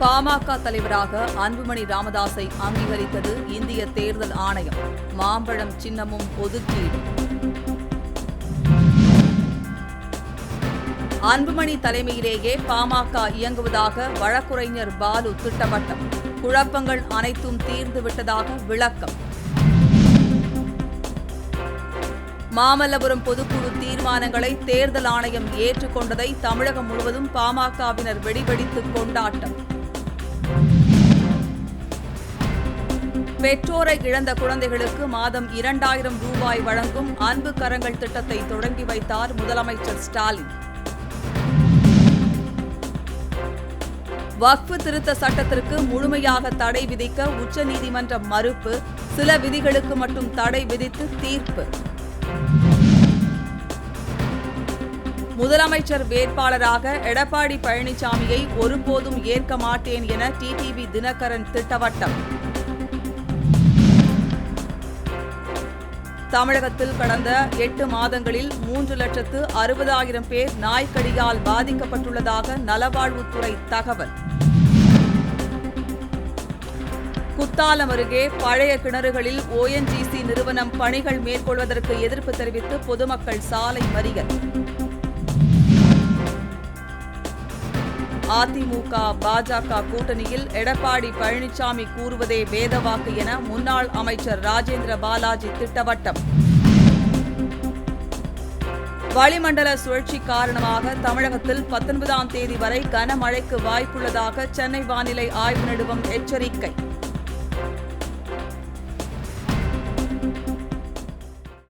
பாமக தலைவராக அன்புமணி ராமதாஸை அங்கீகரித்தது இந்திய தேர்தல் ஆணையம். மாம்பழம் சின்னமும் ஒதுக்கீடு அன்புமணி தலைமையிலேயே பாமக இயங்குவதாக வழக்குரைஞர் பாலு திட்டவட்டம். குழப்பங்கள் அனைத்தும் தீர்ந்து விட்டதாக விளக்கம். மாமல்லபுரம் பொதுக்குழு தீர்மானங்களை தேர்தல் ஆணையம் ஏற்றுக்கொண்டதை தமிழகம் முழுவதும் பாமகவினர் வெடிவெடித்து கொண்டாட்டம். பெற்றோரை இழந்த குழந்தைகளுக்கு மாதம் இரண்டாயிரம் ரூபாய் வழங்கும் அன்பு கரங்கள் திட்டத்தை தொடங்கி வைத்தார் முதலமைச்சர் ஸ்டாலின். வக்ஃபு திருத்த சட்டத்திற்கு முழுமையாக தடை விதிக்க உச்சநீதிமன்றம் மறுப்பு சில விதிகளுக்கு மட்டும் தடை விதித்து தீர்ப்பு. முதலமைச்சர் வேட்பாளராக எடப்பாடி பழனிசாமியை ஒருபோதும் ஏற்க மாட்டேன் என டிடிவி தினகரன் திட்டவட்டம். தமிழகத்தில் கடந்த எட்டு மாதங்களில் மூன்று லட்சத்து அறுபதாயிரம் பேர் நாய்க்கடியால் பாதிக்கப்பட்டுள்ளதாக நலவாழ்வுத்துறை தகவல். குத்தாலம் அருகே பழைய கிணறுகளில் ஓஎன்ஜிசி நிறுவனம் பணிகள் மேற்கொள்வதற்கு எதிர்ப்பு தெரிவித்து பொதுமக்கள் சாலை மறியல். அதிமுக பாஜக கூட்டணியில் எடப்பாடி பழனிசாமி கூறுவதே வேதவாக்கு என முன்னாள் அமைச்சர் ராஜேந்திர பாலாஜி திட்டவட்டம். வளிமண்டல சுழற்சி காரணமாக தமிழகத்தில் பத்தொன்பதாம் தேதி வரை கனமழைக்கு வாய்ப்புள்ளதாக சென்னை வானிலை ஆய்வு நிறுவனம் எச்சரிக்கை.